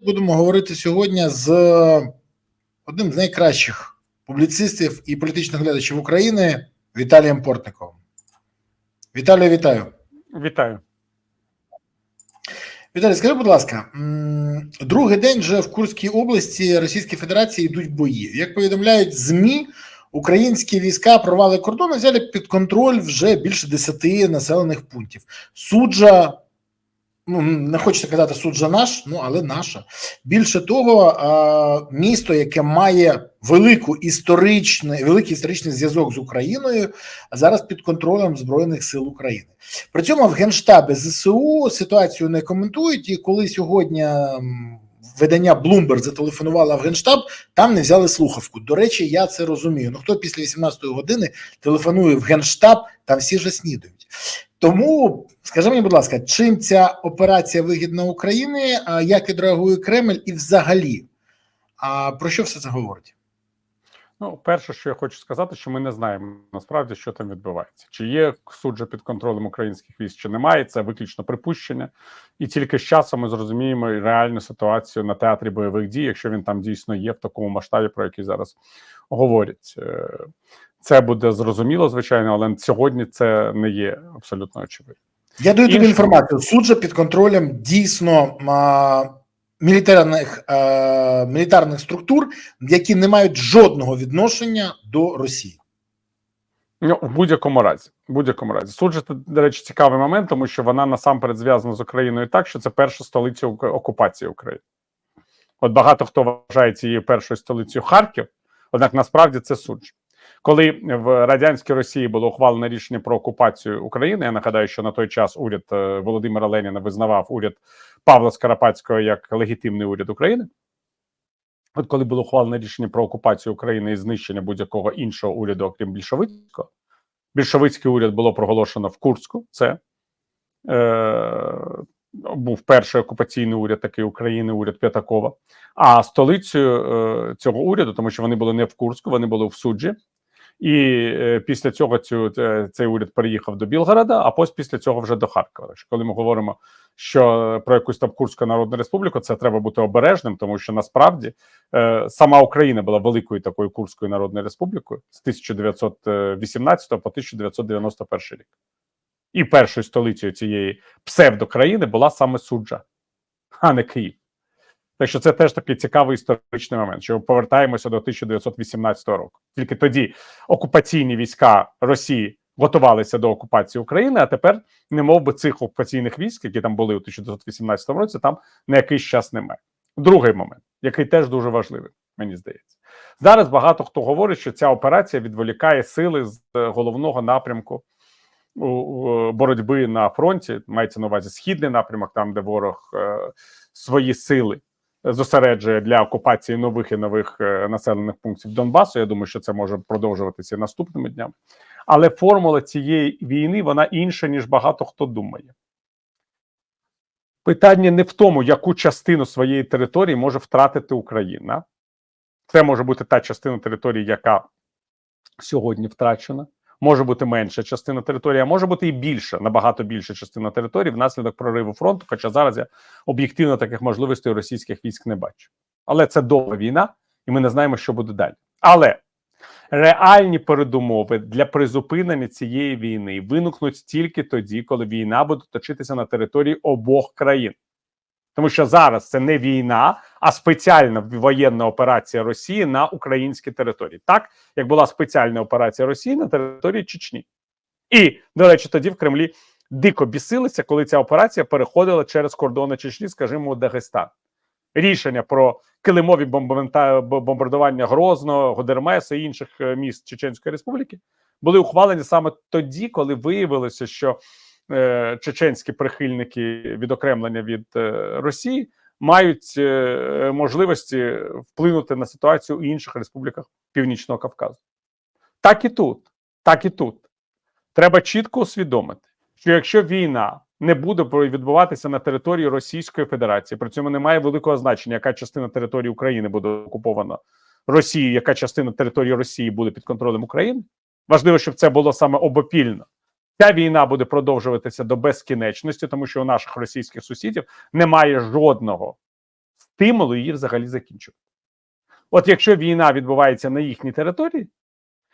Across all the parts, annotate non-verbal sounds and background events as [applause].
будемо говорити сьогодні з одним з найкращих публіцистів і політичних глядачів України Віталієм Портниковим. Віталію, вітаю. Вітаю. Віталій, скажи, будь ласка, другий день вже в Курській області Російської Федерації йдуть бої. Як повідомляють ЗМІ, українські війська провали кордон і взяли під контроль вже більше 10 населених пунктів. Суджа, ну не хочеться казати суджа наш, ну але наша. Більше того, місто, яке має велику історичний, великий історичний зв'язок з Україною, зараз під контролем Збройних сил України. При цьому в Генштабі ЗСУ ситуацію не коментують, і коли сьогодні видання Bloomberg зателефонувало в Генштаб, там не взяли слухавку. До речі, я це розумію. Ну хто після 18-ї години телефонує в Генштаб, там всі вже снідають. Тому скажи мені, будь ласка, чим ця операція вигідна Україні, як відреагує Кремль, і взагалі, а про що все це говорить? Ну, перше, що я хочу сказати, що ми не знаємо насправді, що там відбувається. Чи є суджа під контролем українських військ, чи немає, це виключно припущення, і тільки з часом ми зрозуміємо реальну ситуацію на театрі бойових дій, якщо він там дійсно є в такому масштабі, про який зараз говорять. Е, Це буде зрозуміло, звичайно, але сьогодні це не є абсолютно очевидно. Я даю тобі інформацію. Суджа під контролем дійсно мілітарних, а, мілітарних структур, які не мають жодного відношення до Росії. Ну, в будь-якому разі, в будь-якому разі, суджа, це, до речі, цікавий момент, тому що вона насамперед зв'язана з Україною так, що це перша столиця окупації України. От багато хто вважає цією першою столицею Харків, однак насправді це суджа. Коли в радянській Росії було ухвалено рішення про окупацію України, я нагадаю, що на той час уряд е, Володимира Леніна визнавав уряд Павла Скарапатського як легітимний уряд України. От коли було ухвалено рішення про окупацію України і знищення будь-якого іншого уряду, окрім більшовицького, більшовицький уряд було проголошено в Курську. Це е, був перший окупаційний уряд такий України, уряд П'ятакова. А столицею е, цього уряду, тому що вони були не в Курську, вони були в суджі. І е, після цього цю, е, цей уряд переїхав до Білгорода, а потім після цього вже до Харкова. Коли ми говоримо що про якусь там Курську Народну Республіку, це треба бути обережним, тому що насправді е, сама Україна була великою такою Курською Народною Республікою з 1918 по 1991 рік. І першою столицею цієї псевдокраїни була саме Суджа, а не Київ. Так що це теж такий цікавий історичний момент, що повертаємося до 1918 року. Тільки тоді окупаційні війська Росії готувалися до окупації України, а тепер, не мов би, цих окупаційних військ, які там були у 1918 році, там на якийсь час немає. Другий момент, який теж дуже важливий, мені здається. Зараз багато хто говорить, що ця операція відволікає сили з е, головного напрямку боротьби на фронті. Мається на увазі східний напрямок, там де ворог е, свої сили зосереджує для окупації нових і нових е, населених пунктів Донбасу. Я думаю, що це може продовжуватися наступними днями. Але формула цієї війни вона інша, ніж багато хто думає. Питання не в тому, яку частину своєї території може втратити Україна. Це може бути та частина території, яка сьогодні втрачена. Може бути менша частина території, а може бути і більша, набагато більша частина території внаслідок прориву фронту. Хоча зараз я об'єктивно таких можливостей російських військ не бачу. Але це довга війна, і ми не знаємо, що буде далі. Але реальні передумови для призупинення цієї війни виникнуть тільки тоді, коли війна буде точитися на території обох країн. Тому що зараз це не війна, а спеціальна воєнна операція Росії на українській території, так як була спеціальна операція Росії на території Чечні. І, до речі, тоді в Кремлі дико бісилися, коли ця операція переходила через кордони Чечні, скажімо, Дагестан. Рішення про килимові бомбардування Грозного, Годермеса і інших е, міст Чеченської Республіки були ухвалені саме тоді, коли виявилося, що чеченські прихильники відокремлення від е, Росії мають е, можливості вплинути на ситуацію у інших республіках Північного Кавказу. Так і тут, так і тут. Треба чітко усвідомити, що якщо війна не буде відбуватися на території Російської Федерації, при цьому немає великого значення, яка частина території України буде окупована Росією, яка частина території Росії буде під контролем України. Важливо, щоб це було саме обопільно. Ця війна буде продовжуватися до безкінечності, тому що у наших російських сусідів немає жодного стимулу її взагалі закінчувати. От якщо війна відбувається на їхній території,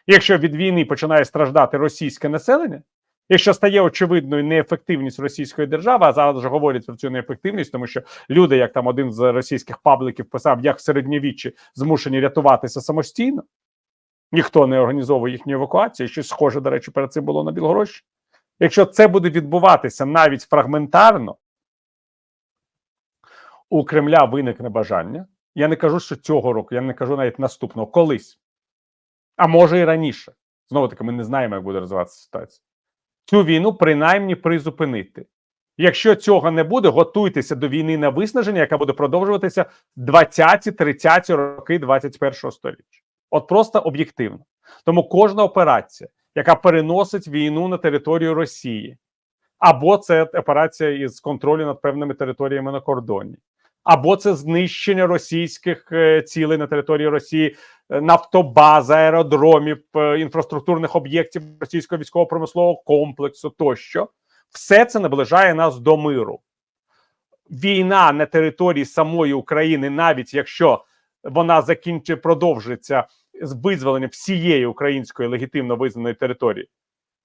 якщо від війни починає страждати російське населення, якщо стає очевидною неефективність російської держави, а зараз вже говорять про цю неефективність, тому що люди, як там один з російських пабликів писав, як в середньовіччі змушені рятуватися самостійно, ніхто не організовує їхню евакуацію. Щось схоже, до речі, перед цим було на Білгородщині. Якщо це буде відбуватися навіть фрагментарно, у Кремля виникне бажання. Я не кажу, що цього року, я не кажу навіть наступного, колись. А може і раніше. Знову таки, ми не знаємо, як буде розвиватися ситуація. Цю війну принаймні призупинити. Якщо цього не буде, готуйтеся до війни на виснаження, яка буде продовжуватися 20-30 роки 21-го століття. От просто об'єктивно. Тому кожна операція, яка переносить війну на територію Росії, або це операція із контролю над певними територіями на кордоні, або це знищення російських е, цілей на території Росії, е, нафтобаз, аеродромів, е, інфраструктурних об'єктів російського військово-промислового комплексу тощо, все це наближає нас до миру. Війна на території самої України, навіть якщо вона закінчить, продовжиться з визволенням всієї української легітимно визнаної території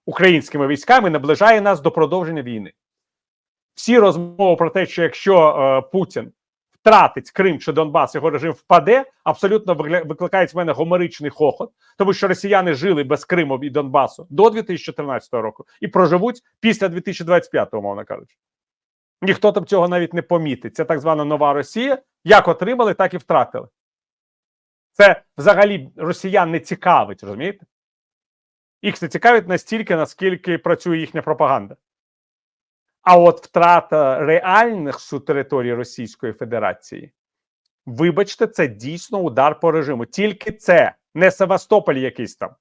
українськими військами, наближає нас до продовження війни. Всі розмови про те, що якщо е, Путін втратить Крим чи Донбас, його режим впаде, абсолютно викликають в мене гомеричний хохот, тому що росіяни жили без Криму і Донбасу до 2014 року і проживуть після 2025, мовно кажучи. Ніхто там цього навіть не помітить. Це так звана нова Росія. Як отримали, так і втратили. Це взагалі росіян не цікавить, розумієте? Їх не цікавить настільки, наскільки працює їхня пропаганда. А от втрата реальних територій Російської Федерації, вибачте, це дійсно удар по режиму. Тільки це, не Севастополь якийсь там,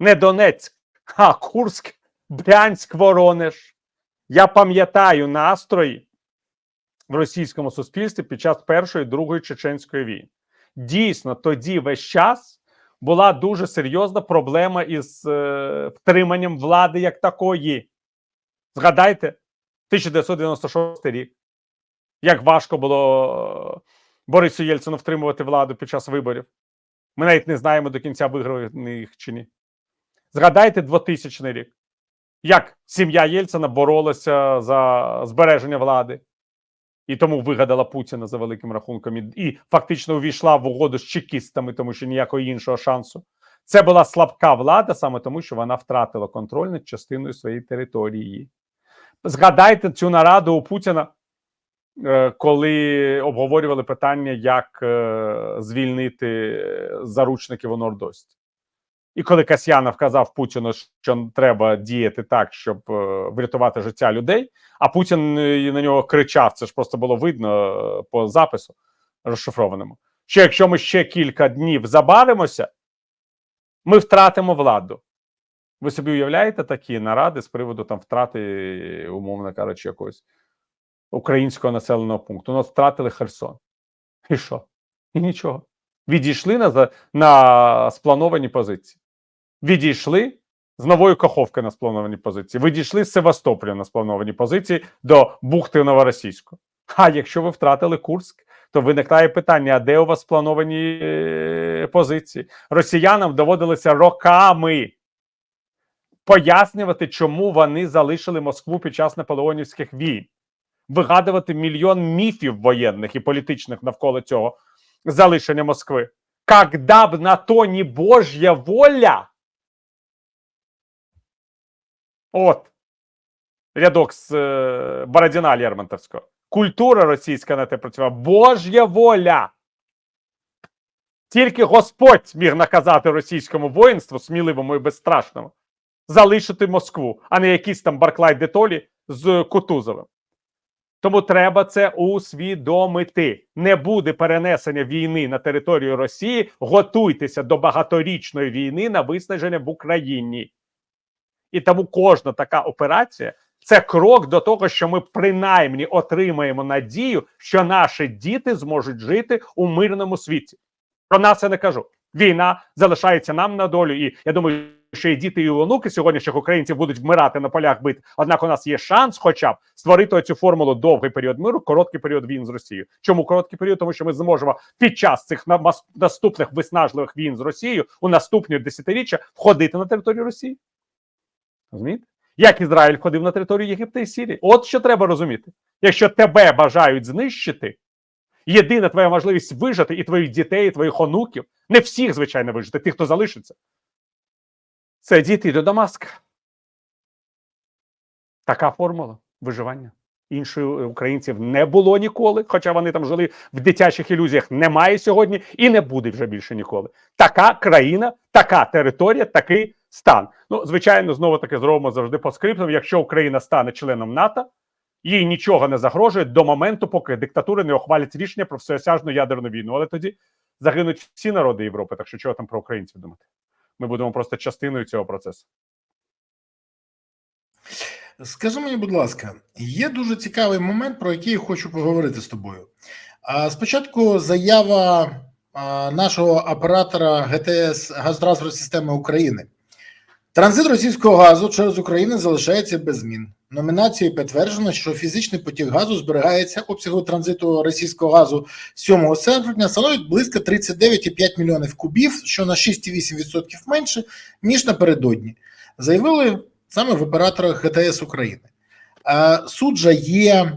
не Донецьк, а Курськ, Брянськ, Воронеж. Я пам'ятаю настрої в російському суспільстві під час Першої Другої Чеченської війни. Дійсно, тоді весь час була дуже серйозна проблема із е, втриманням влади як такої. Згадайте, 1996 рік. Як важко було е, Борису Єльцину втримувати владу під час виборів. Ми навіть не знаємо до кінця виграли їх чи ні. Згадайте 2000 рік. Як сім'я Єльцина боролася за збереження влади і тому вигадала Путіна за великим рахунком і, і фактично увійшла в угоду з чекістами, тому що ніякого іншого шансу. Це була слабка влада саме тому, що вона втратила контроль над частиною своєї території. Згадайте цю нараду у Путіна, е, коли обговорювали питання, як е, звільнити заручників у Нордості. І коли Касьянов казав Путіну, що треба діяти так, щоб е, врятувати життя людей, а Путін е, на нього кричав: це ж просто було видно е, по запису розшифрованому. Що якщо ми ще кілька днів забаримося, ми втратимо владу. Ви собі уявляєте такі наради з приводу там втрати, умовно кажучи, якогось українського населеного пункту? Ну, втратили Херсон. І що? І нічого. Відійшли на, на сплановані позиції. Відійшли з нової Каховки на сплановані позиції. Відійшли з Севастополя на сплановані позиції до бухти Новоросійську. А якщо ви втратили Курськ, то виникає питання: а де у вас сплановані е, позиції? Росіянам доводилося роками пояснювати, чому вони залишили Москву під час наполеонівських війн, вигадувати мільйон міфів воєнних і політичних навколо цього залишення Москви. Когда б на то не Божья воля. От рядок з е, Бородіна Лермонтовського. Культура російська на те працювала. Божья воля. Тільки Господь міг наказати російському воїнству, сміливому і безстрашному, залишити Москву, а не якийсь там Барклай Детолі з Кутузовим. Тому треба це усвідомити. Не буде перенесення війни на територію Росії. Готуйтеся до багаторічної війни на виснаження в Україні. І тому кожна така операція це крок до того, що ми принаймні отримаємо надію, що наші діти зможуть жити у мирному світі. Про нас я не кажу. Війна залишається нам на долю. І я думаю, що і діти і онуки сьогоднішніх українців будуть вмирати на полях бит. Однак у нас є шанс, хоча б створити цю формулу довгий період миру, короткий період війн з Росією. Чому короткий період? Тому що ми зможемо під час цих наступних виснажливих війн з Росією у наступні десятиріччя входити на територію Росії. Розумієте? Як Ізраїль входив на територію Єгипта і Сірії. От що треба розуміти. Якщо тебе бажають знищити, єдина твоя можливість вижити і твоїх дітей, і твоїх онуків, не всіх, звичайно, вижити, тих, хто залишиться, це дійти до Дамаска. Така формула виживання. Іншої українців не було ніколи, хоча вони там жили в дитячих ілюзіях. Немає сьогодні і не буде вже більше ніколи. Така країна, така територія, такий стан. Ну, звичайно, знову таки зробимо завжди по скриптам. Якщо Україна стане членом НАТО, їй нічого не загрожує до моменту, поки диктатури не ухвалять рішення про всеосяжну ядерну війну. Але тоді загинуть всі народи Європи. Так що чого там про українців думати? Ми будемо просто частиною цього процесу. Скажи мені, будь ласка, є дуже цікавий момент, про який я хочу поговорити з тобою. Спочатку заява нашого оператора ГТС газотранспортної системи України. Транзит російського газу через Україну залишається без змін. Номінацією підтверджено, що фізичний потік газу зберігається обсягу транзиту російського газу 7 серпня становить близько 39,5 мільйонів кубів, що на 6,8% менше ніж напередодні. Заявили саме в операторах ГТС України. Е, Суджа є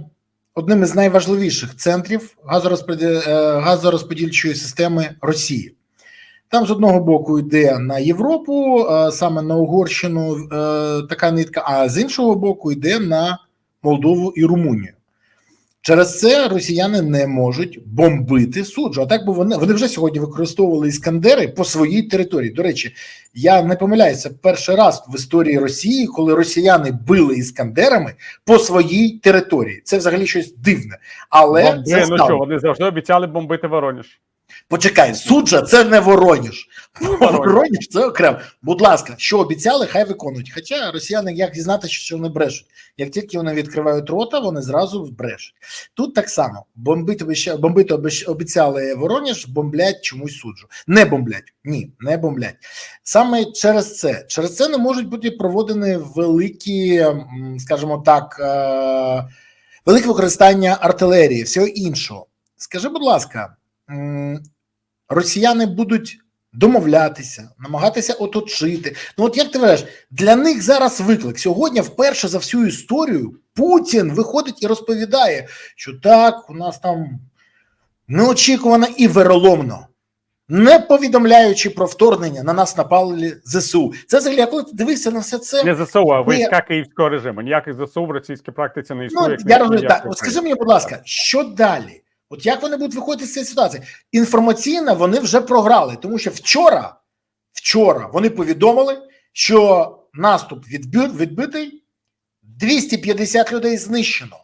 одним із найважливіших центрів е, газорозподільчої системи Росії. Там з одного боку йде на Європу, саме на Угорщину е, така нитка, а з іншого боку йде на Молдову і Румунію. Через це росіяни не можуть бомбити суджу. А так би вони вони вже сьогодні використовували іскандери по своїй території. До речі, я не помиляюся перший раз в історії Росії, коли росіяни били іскандерами по своїй території. Це взагалі щось дивне. Але Бомби, це ну що, вони завжди обіцяли бомбити Воронеж. Почекай, суджа це не Вороніж. Воронеж. [laughs] Вороніж це окремо. Будь ласка, що обіцяли, хай виконують. Хоча росіяни як дізнатися, що вони брешуть. Як тільки вони відкривають рота, вони зразу брешуть. Тут так само бомбити бомбити обіцяли Вороніж, бомблять чомусь суджу. Не бомблять. Ні, не бомблять. Саме через це. Через це не можуть бути проводені великі, скажімо так, е- велике використання артилерії, всього іншого. Скажи, будь ласка, росіяни будуть домовлятися, намагатися оточити. Ну, от як ти вважаєш, для них зараз виклик. Сьогодні, вперше за всю історію, Путін виходить і розповідає, що так, у нас там неочікувано і вероломно. Не повідомляючи про вторгнення, на нас напали ЗСУ. Це взагалі, коли ти дивишся на все це, Не ЗСУ, а війська київського режиму. Ніяких ЗСУ в російській практиці не існує. Ну, я розумію, так. От скажи мені, будь ласка, що далі? От як вони будуть виходити з цієї ситуації? Інформаційно вони вже програли, тому що вчора, вчора вони повідомили, що наступ відбит, відбитий, 250 людей знищено,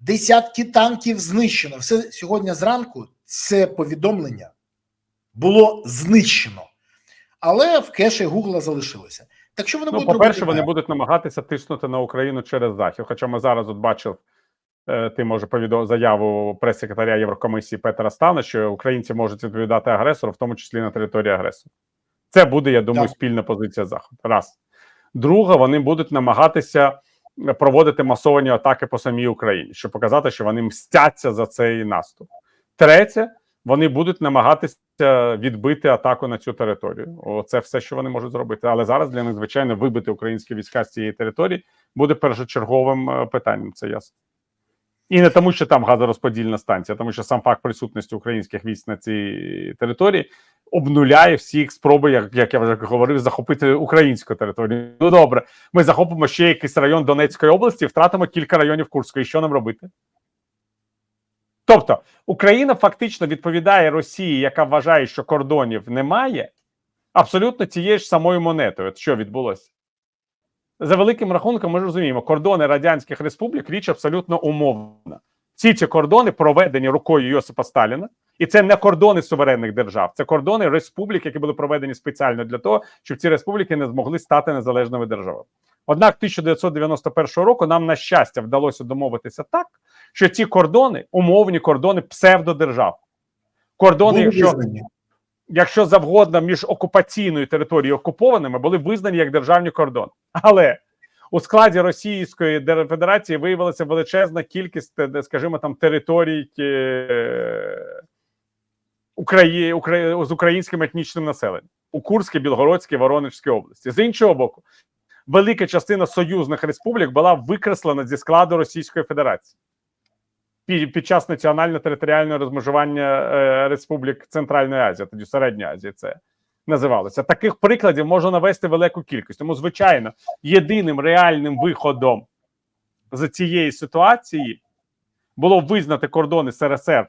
десятки танків знищено. Все сьогодні зранку це повідомлення було знищено. Але в кеші Гугла залишилося. Так що вони Ну, будуть по-перше, робити вони будуть намагатися тиснути на Україну через захід. Хоча ми зараз от бачив, ти може повідомив заяву прес-секретаря Єврокомісії Петра Стана, що українці можуть відповідати агресору, в тому числі на території агресора. Це буде, я думаю, Так. спільна позиція Заходу. Раз. Друге, вони будуть намагатися проводити масовані атаки по самій Україні, щоб показати, що вони мстяться за цей наступ. Третє, вони будуть намагатися відбити атаку на цю територію. О, Це все, що вони можуть зробити. Але зараз для них, звичайно, вибити українські війська з цієї території буде першочерговим е, питанням. Це ясно. І не тому, що там газорозподільна станція, тому що сам факт присутності українських військ на цій території обнуляє всі їх спроби, як, як я вже говорив, захопити українську територію. Ну добре, ми захопимо ще якийсь район Донецької області, втратимо кілька районів Курської. Що нам робити? Тобто Україна фактично відповідає Росії, яка вважає, що кордонів немає, абсолютно цією ж самою монетою. От що відбулося? За великим рахунком, ми ж розуміємо, кордони радянських республік річ абсолютно умовна. Всі ці кордони проведені рукою Йосипа Сталіна, і це не кордони суверенних держав, це кордони республік, які були проведені спеціально для того, щоб ці республіки не змогли стати незалежними державами. Однак 1991 року нам, на щастя, вдалося домовитися так, що ці кордони, умовні кордони псевдодержав. Кордони, Були якщо якщо завгодно, між окупаційною територією і окупованими були визнані як державні кордони. Але у складі Російської Федерації виявилася величезна кількість, е, скажімо, там територій е, Украї... Украї... з українським етнічним населенням у Курській, Білгородській, Воронежській області. З іншого боку, велика частина союзних республік була викреслена зі складу Російської Федерації під, час національно-територіального розмежування е, республік Центральної Азії, тоді Середньої Азії це називалося. Таких прикладів можна навести велику кількість. Тому, звичайно, єдиним реальним виходом з цієї ситуації було визнати кордони СРСР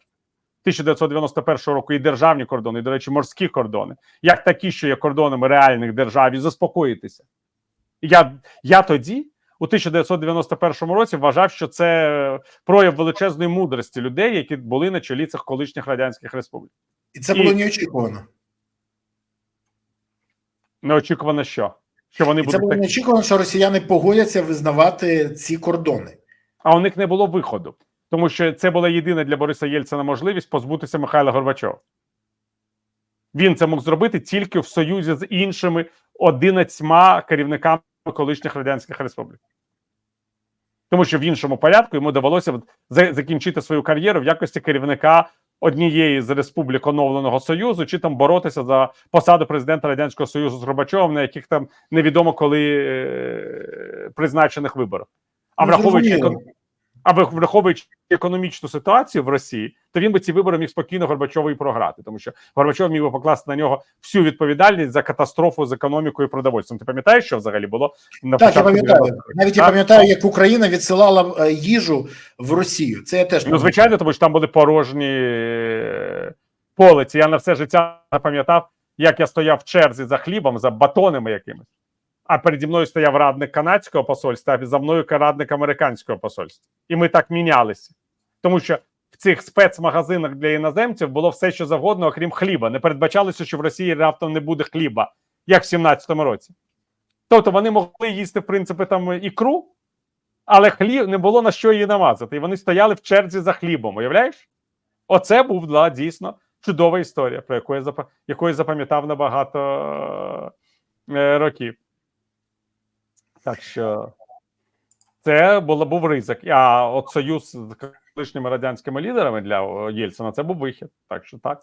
1991 року і державні кордони, і, до речі, морські кордони, як такі, що є кордонами реальних держав, і заспокоїтися. Я, я тоді, у 1991 році, вважав, що це прояв величезної мудрості людей, які були на чолі цих колишніх радянських республік. І це І- було неочікувано. Неочікувано що? Що вони І це було такі. неочікувано, що росіяни погодяться визнавати ці кордони. А у них не було виходу, тому що це була єдина для Бориса Єльцина можливість позбутися Михайла Горбачова. Він це мог зробити тільки в союзі з іншими 11 керівниками колишніх радянських республік. Тому що в іншому порядку йому довелося закінчити свою кар'єру в якості керівника однієї з республік оновленого союзу, чи там боротися за посаду президента радянського союзу з Горбачовим, на яких там невідомо коли е, призначених виборах. А Ну, враховуючи а врах- враховуючи економічну ситуацію в Росії, то він би ці вибори міг спокійно Горбачову і програти, тому що Горбачов міг би покласти на нього всю відповідальність за катастрофу з економікою і продовольством. Ти пам'ятаєш, що взагалі було на Так, я пам'ятаю. 90-х років? Навіть я пам'ятаю, як Україна відсилала е, їжу в Росію. Це я теж Ну, звичайно, тому що там були порожні е, полиці. Я на все життя запам'ятав, як я стояв в черзі за хлібом, за батонами якимись. А переді мною стояв радник канадського посольства, а за мною радник американського посольства. І ми так мінялися. Тому що в цих спецмагазинах для іноземців було все, що завгодно, окрім хліба. Не передбачалося, що в Росії раптом не буде хліба, як в 17-му році. Тобто вони могли їсти, в принципі, там ікру, але хліб не було на що її намазати. І вони стояли в черзі за хлібом. Уявляєш? Оце була дійсно чудова історія, про яку я запа- яку я запам'ятав на багато е, років. Так що це було, був ризик. А от союз колишніми радянськими лідерами для Єльцина це був вихід. Так що так.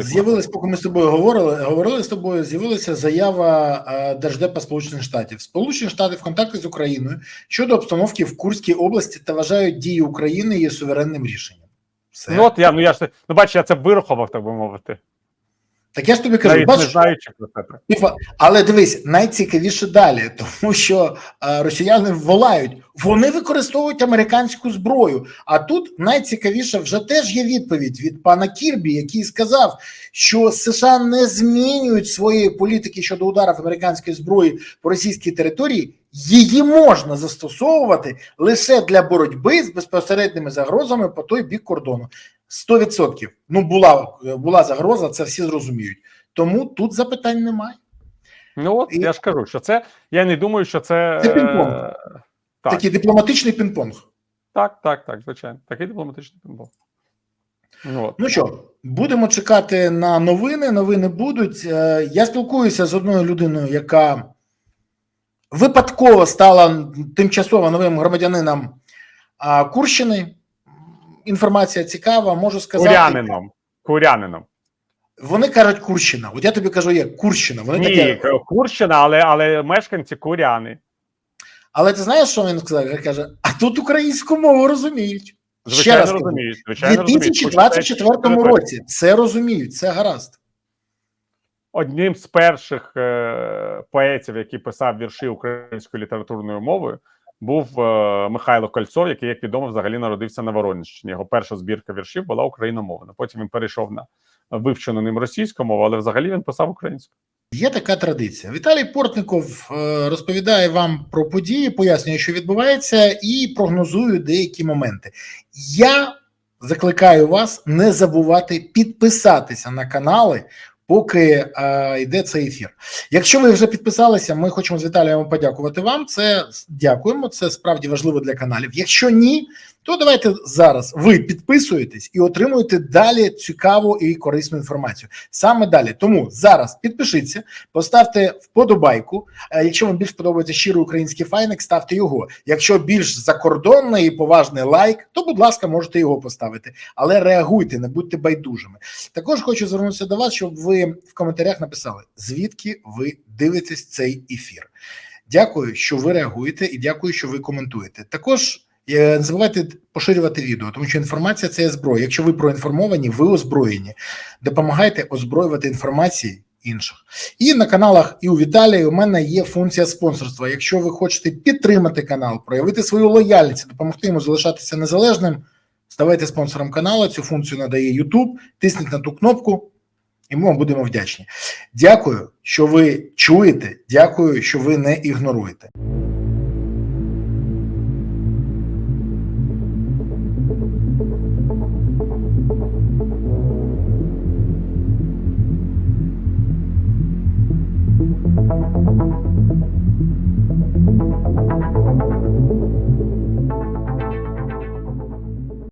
З'явилась, поки ми з тобою говорили, говорили з тобою, з'явилася заява Держдепа Сполучених Штатів. Сполучені Штати в контакті з Україною щодо обстановки в Курській області та вважають дії України її суверенним рішенням. Все. Ну от я ну я ж ну бачу, я це вирахував, так би мовити. Так я ж тобі кажу, Навіть не бачиш, знаючи про це. Але дивись, найцікавіше далі, [laughs] тому що е, росіяни волають, вони використовують американську зброю. А тут найцікавіше вже теж є відповідь від пана Кірбі, який сказав, що США не змінюють своєї політики щодо ударів американської зброї по російській території. Її можна застосовувати лише для боротьби з безпосередніми загрозами по той бік кордону. 100%. Ну була, була загроза, це всі зрозуміють. Тому тут запитань немає. Ну от І- я ж кажу, що це. Я не думаю, що це. Це пінг-понг. е, Так. Такий дипломатичний пінг-понг. Так, так, так, звичайно. Такий дипломатичний пінбол. Ну, от. Ну що, будемо чекати на новини. Новини будуть. Е, Я спілкуюся з одною людиною, яка випадково стала тимчасово новим громадянином Курщини. Інформація цікава, можу сказати. Курянином. Курянином. Вони кажуть Курщина. От я тобі кажу, як Курщина. Вони Ні, таке. Курщина, але, але мешканці куряни. Але ти знаєш, що він сказав? Він каже: а тут українську мову розуміють. Ще раз розуміють. У Звичайно, розуміють. 2024 Почитайте році це розуміють, це гаразд. Одним з перших е, поетів, який писав вірші українською літературною мовою, був е, Михайло Кольцов, який, як відомо, взагалі народився на Воронежчині. Його перша збірка віршів була україномовна. Потім він перейшов на вивчену ним російську мову, але взагалі він писав українською. Є така традиція. Віталій Портников е, розповідає вам про події, пояснює, що відбувається, і прогнозує деякі моменти. Я закликаю вас не забувати підписатися на канали, поки е, йде цей ефір. Якщо ви вже підписалися, ми хочемо з Віталієм подякувати вам. Це дякуємо. Це справді важливо для каналів. Якщо ні, то давайте зараз ви підписуєтесь і отримуєте далі цікаву і корисну інформацію. Саме далі. Тому зараз підпишіться, поставте вподобайку. Е, Якщо вам більш подобається щирий український файник, ставте його. Якщо більш закордонний і поважний лайк, то будь ласка, можете його поставити. Але реагуйте, не будьте байдужими. Також хочу звернутися до вас, щоб ви в коментарях написали, звідки ви дивитесь цей ефір. Дякую, що ви реагуєте, і дякую, що ви коментуєте. Також е, не забувайте поширювати відео, тому що інформація це є зброя. Якщо ви проінформовані, ви озброєні. Допомагайте озброювати інформації інших. І на каналах і у Віталії у мене є функція спонсорства. Якщо ви хочете підтримати канал, проявити свою лояльність, допомогти йому залишатися незалежним, ставайте спонсором каналу. Цю функцію надає YouTube. Тисніть на ту кнопку, і ми вам будемо вдячні. Дякую, що ви чуєте. Дякую, що ви не ігноруєте.